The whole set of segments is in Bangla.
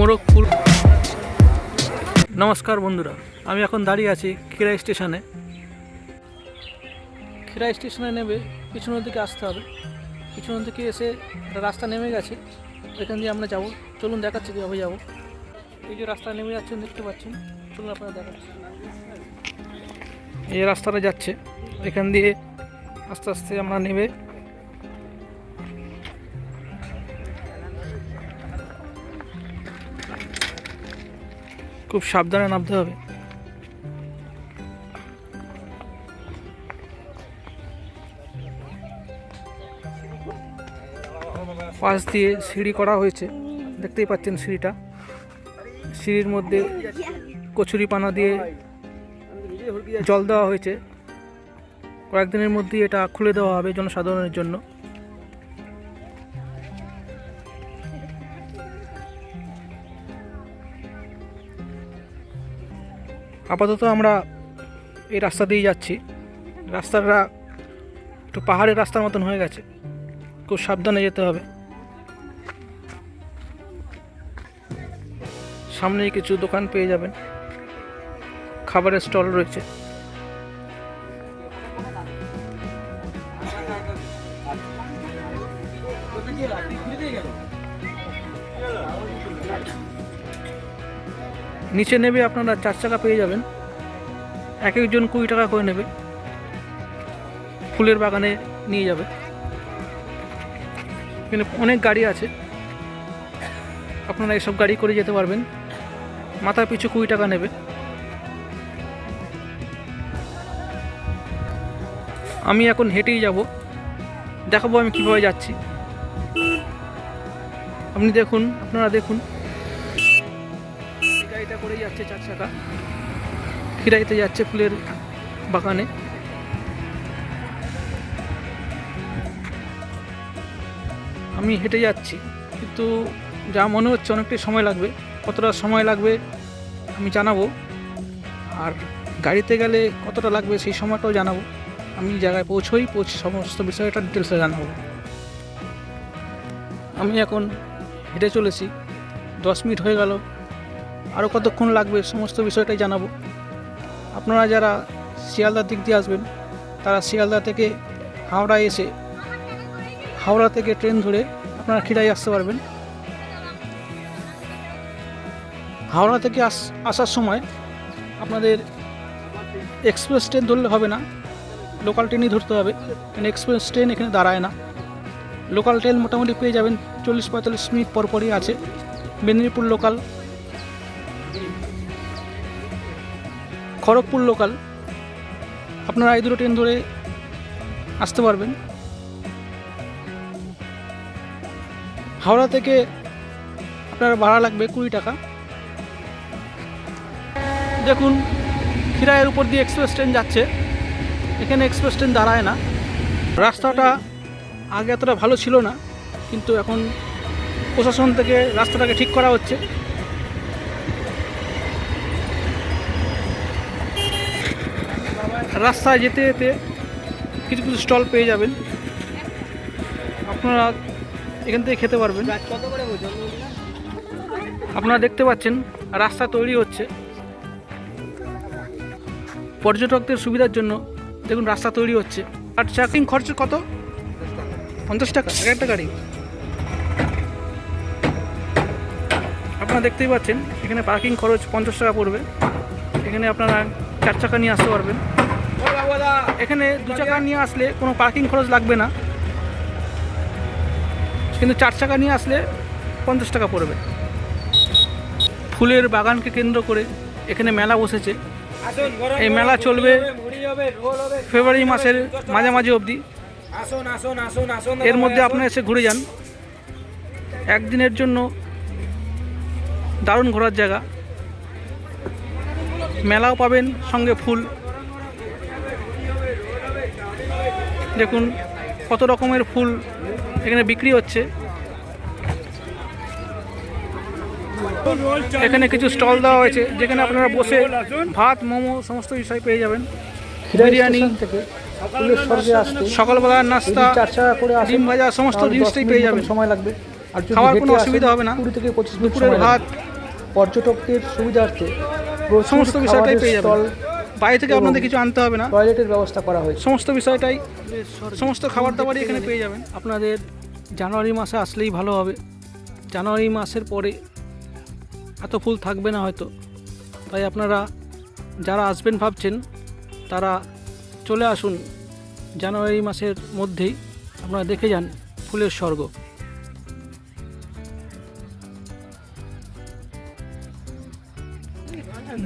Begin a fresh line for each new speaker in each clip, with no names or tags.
মোরগপুর নমস্কার বন্ধুরা, আমি এখন দাঁড়িয়ে আছি খিরাই স্টেশনে। খিরাই স্টেশনে নেবে পিছনের দিকে আসতে হবে। পিছনের দিকে এসে রাস্তা নেমে গেছে। এখান দিয়ে আমরা যাব। চলুন দেখাচ্ছি কীভাবে যাব। এই যে রাস্তা নেমে যাচ্ছেন দেখতে পাচ্ছেন? চলুন আপনারা দেখাচ্ছি। এই রাস্তাটা যাচ্ছে। এখান দিয়ে আস্তে আস্তে আমরা নেবে খুব সাবধানে নামতে হবে। পাশ দিয়ে সিঁড়ি করা হয়েছে। দেখতেই পাচ্ছেন সিঁড়িটা। সিঁড়ির মধ্যে কচুরি পানা দিয়ে জল দেওয়া হয়েছে। কয়েকদিনের মধ্যেই এটা খুলে দেওয়া হবে জনসাধারণের জন্য। আপাতত আমরা এই রাস্তা দিয়েই যাচ্ছি। রাস্তাটা একটু পাহাড়ের রাস্তার মতন হয়ে গেছে। খুব সাবধানে যেতে হবে। সামনেই কিছু দোকান পেয়ে যাবেন। খাবারের স্টল রয়েছে। নিচে নেবে আপনারা চার চাকা পেয়ে যাবেন। এক একজন কুড়ি টাকা করে নেবে। ফুলের বাগানে নিয়ে যাবে। এখানে অনেক গাড়ি আছে। আপনারা এসব গাড়ি করে যেতে পারবেন। মাথা পিছু কুড়ি টাকা নেবে। আমি এখন হেঁটেই যাব। দেখাবো আমি কীভাবে যাচ্ছি। আপনি দেখুন, আপনারা দেখুন। গাড়িটা করে যাচ্ছে চার চাকা। খিরাইতে যাচ্ছে ফুলের বাগানে। আমি হেঁটে যাচ্ছি, কিন্তু যা মনে হচ্ছে অনেকটাই সময় লাগবে, কতটা সময় লাগবে আমি জানাব। আর গাড়িতে গেলে কতটা লাগবে সেই সময়টাও জানাব। আমি জায়গায় পৌঁছোই পৌঁছে সমস্ত বিষয়টা ডিটেলসে জানাব। আমি এখন হেঁটে চলেছি, দশ মিনিট হয়ে গেল। আরও কতক্ষণ লাগবে সমস্ত বিষয়টাই জানাব। আপনারা যারা শিয়ালদার দিক দিয়ে আসবেন, তারা শিয়ালদা থেকে হাওড়া এসে হাওড়া থেকে ট্রেন ধরে আপনারা খিরাই আসতে পারবেন। হাওড়া থেকে আস, আসার সময় আপনাদের এক্সপ্রেস ট্রেন ধরলে হবে না, লোকাল ট্রেনই ধরতে হবে। কারণ এক্সপ্রেস ট্রেন এখানে দাঁড়ায় না। লোকাল ট্রেন মোটামুটি পেয়ে যাবেন চল্লিশ পঁয়তাল্লিশ মিনিট পর পরই আছে। মেদিনীপুর লোকাল খড়গপুর লোকাল আপনারা এই দুটো ট্রেন ধরে আসতে পারবেন। হাওড়া থেকে আপনার ভাড়া লাগবে কুড়ি টাকা। দেখুন, খিরাইয়ের উপর দিয়ে এক্সপ্রেস ট্রেন যাচ্ছে। এখানে এক্সপ্রেস ট্রেন দাঁড়ায় না। রাস্তাটা আগে এতটা ভালো ছিল না, কিন্তু এখন প্রশাসন থেকে রাস্তাটাকে ঠিক করা হচ্ছে। রাস্তায় যেতে যেতে কিছু কিছু স্টল পেয়ে যাবেন। আপনারা এখান থেকে খেতে পারবেন। আপনারা দেখতে পাচ্ছেন, রাস্তা তৈরি হচ্ছে। পর্যটকদের সুবিধার জন্য দেখুন রাস্তা তৈরি হচ্ছে। আর চার্জিং খরচ কত? পঞ্চাশ টাকা, এক একটা গাড়ি। আপনারা দেখতেই পাচ্ছেন, এখানে পার্কিং খরচ পঞ্চাশ টাকা পড়বে। এখানে আপনারা চার চাকা নিয়ে আসতে পারবেন। এখানে দু চাকা নিয়ে আসলে কোনো পার্কিং খরচ লাগবে না। কিন্তু চার চাকা নিয়ে আসলে পঞ্চাশ টাকা পড়বে। ফুলের বাগানকে কেন্দ্র করে এখানে মেলা বসেছে। এই মেলা চলবে ফেব্রুয়ারি মাসের মাঝামাঝি অবধি। এর মধ্যে আপনি এসে ঘুরে যান। একদিনের জন্য দারুণ ঘোরার জায়গা। মেলাও পাবেন সঙ্গে ফুল। দেখুন কত রকমের ফুল এখানে বিক্রি হচ্ছে। এখানে কিছু স্টল দেওয়া হয়েছে যেখানে আপনারা বসে ভাত মোমো সমস্ত বিষয় পেয়ে যাবেন। বিরিয়ানি
থেকে
সকালবেলার নাস্তা ডিম ভাজা সমস্ত জিনিসটাই পেয়ে যাবেন।
সময় লাগবে আর
খাওয়ার কোনো অসুবিধা হবে না।
কুড়ি থেকে পঁচিশ মিনিট
ভাত
পর্যটকদের সুবিধার্থে
সমস্ত বিষয়টাই পেয়ে যাবেন। বাইরে থেকে আপনাদের কিছু আনতে হবে না।
টয়লেটের ব্যবস্থা করা হয়েছে।
সমস্ত বিষয়টাই সমস্ত খাবার দাবারই এখানে পেয়ে যাবেন। আপনাদের জানুয়ারি মাসে আসলেই ভালো হবে। জানুয়ারি মাসের পরে এত ফুল থাকবে না হয়তো। তাই আপনারা যারা আসবেন ভাবছেন তারা চলে আসুন জানুয়ারি মাসের মধ্যেই। আপনারা দেখে যান ফুলের স্বর্গ।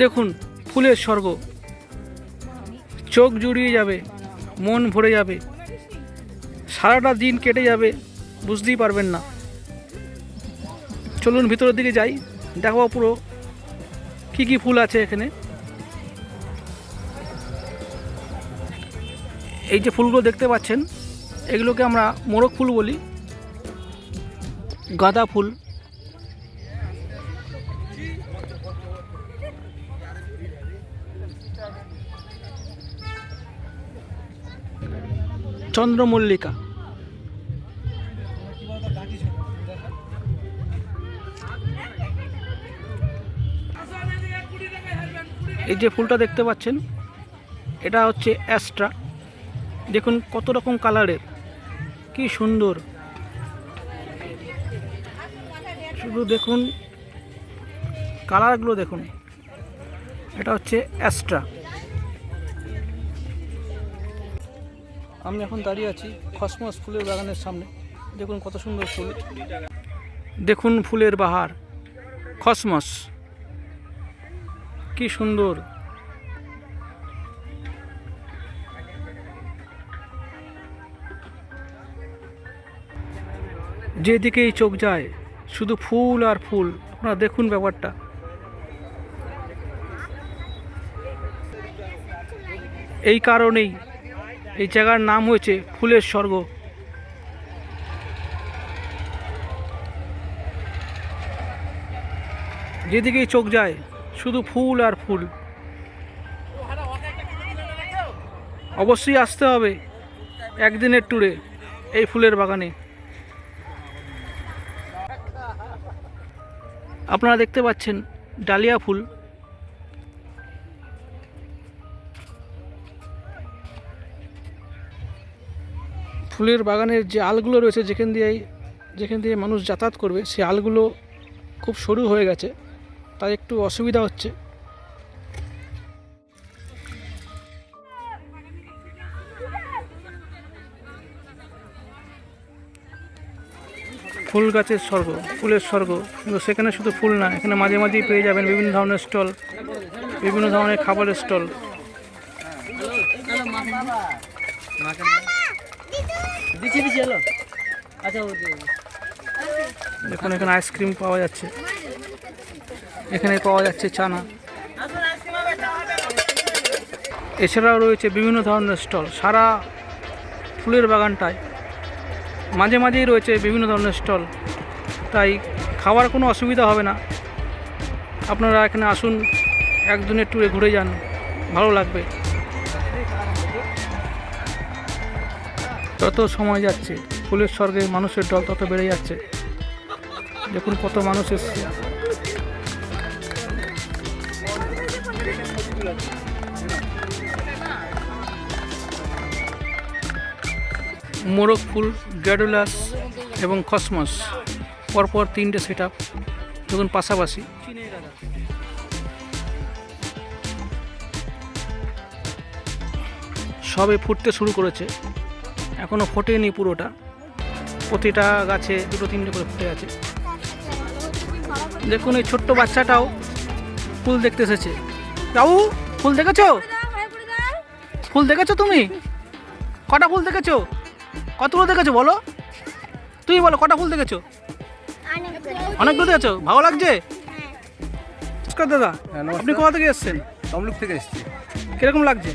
দেখুন ফুলের স্বর্গ। চোখ জুড়িয়ে যাবে, মন ভরে যাবে। সারাটা দিন কেটে যাবে, বুঝতেই পারবেন না। চলুন ভিতরের দিকে যাই, দেখো পুরো কী কী ফুল আছে এখানে। এই যে ফুলগুলো দেখতে পাচ্ছেন, এগুলোকে আমরা মোরগ ফুল বলি, গাঁদা ফুল। চন্দ্রমল্লিকা। এই যে ফুলটা দেখতে পাচ্ছেন, এটা হচ্ছে অ্যাস্ট্রা। দেখুন কত রকম কালারের, কি সুন্দর। শুধু দেখুন, কালারগুলো দেখুন। এটা হচ্ছে অ্যাস্ট্রা। আমি এখন দাঁড়িয়ে আছি খসমস ফুলের বাগানের সামনে। দেখুন কত সুন্দর ফুল। দেখুন ফুলের বাহার, খসমস। কি সুন্দর। যেদিকেই চোখ যায়, শুধু ফুল আর ফুল। আপনারা দেখুন ব্যাপারটা। এই কারণেই এই জায়গার নাম হয়েছে ফুলের স্বর্গ। যেদিকেই চোখ যায়, শুধু ফুল আর ফুল। অবশ্যই আসতে হবে একদিনের ট্যুরে এই ফুলের বাগানে। আপনারা দেখতে পাচ্ছেন ডালিয়া ফুল। ফুলের বাগানের যে আলগুলো রয়েছে যেখান দিয়ে যেখান দিয়ে মানুষ যাতায়াত করবে সেই আলগুলো খুব সরু হয়ে গেছে। তাই একটু অসুবিধা হচ্ছে। ফুল গাছের স্বর্গ, ফুলের স্বর্গ। কিন্তু সেখানে শুধু ফুল না, এখানে মাঝে মাঝেই পেয়ে যাবেন বিভিন্ন ধরনের স্টল, বিভিন্ন ধরনের খাবারের স্টল।
দিচ্ছি আচ্ছা।
দেখুন এখানে আইসক্রিম পাওয়া যাচ্ছে। এখানে পাওয়া যাচ্ছে চানা। এছাড়াও রয়েছে বিভিন্ন ধরনের স্টল। সারা ফুলের বাগানটায় মাঝে মাঝেই রয়েছে বিভিন্ন ধরনের স্টল। তাই খাওয়ার কোনো অসুবিধা হবে না। আপনারা এখানে আসুন, একদিনের ট্যুরে ঘুরে যান। ভালো লাগবে। যত সময় যাচ্ছে, ফুলের স্বর্গে মানুষের দল তত বেড়ে যাচ্ছে। দেখুন কত মানুষ এসছে। মোরগ ফুল গ্যাডুলাস এবং কসমস, পরপর তিনটে সেট আপ দেখুন পাশাপাশি। সবে ফুটতে শুরু করেছে। এখনও ফোটেনি পুরোটা। প্রতিটা গাছে দুটো তিনটে করে ফুটে আছে। দেখুন এই ছোট্ট বাচ্চাটাও ফুল দেখতে এসেছে। বাবু ফুল দেখেছ? ফুল দেখেছ তুমি? কটা ফুল দেখেছ? কতগুলো দেখেছ বলো? তুমি বলো কটা ফুল দেখেছ? অনেকগুলো দেখেছ? ভালো লাগছে? নমস্কার দাদা
হ্যাঁ,
আপনি কোথা থেকে এসেছেন?
তমলুক থেকে এসেছি।
কীরকম লাগছে?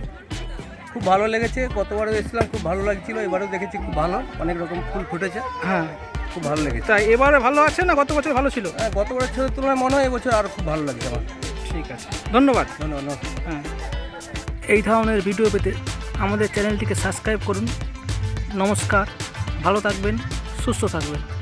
খুব ভালো লেগেছে গতবারও এসেছিলাম খুব ভালো লাগছিল এবারেও দেখেছি খুব ভালো অনেক রকম ফুল ফুটেছে।
হ্যাঁ।
খুব ভালো লেগেছে।
তাই এবারে ভালো আছে না গত বছর ভালো ছিল?
হ্যাঁ গত বছরের তুলনায় মনে হয় এবছর আরও খুব ভালো লাগছে আমার।
ঠিক আছে ধন্যবাদ।
ধন্যবাদ
হ্যাঁ। এই ধরনের ভিডিও পেতে আমাদের চ্যানেলটিকে সাবস্ক্রাইব করুন। নমস্কার ভালো থাকবেন সুস্থ থাকবেন।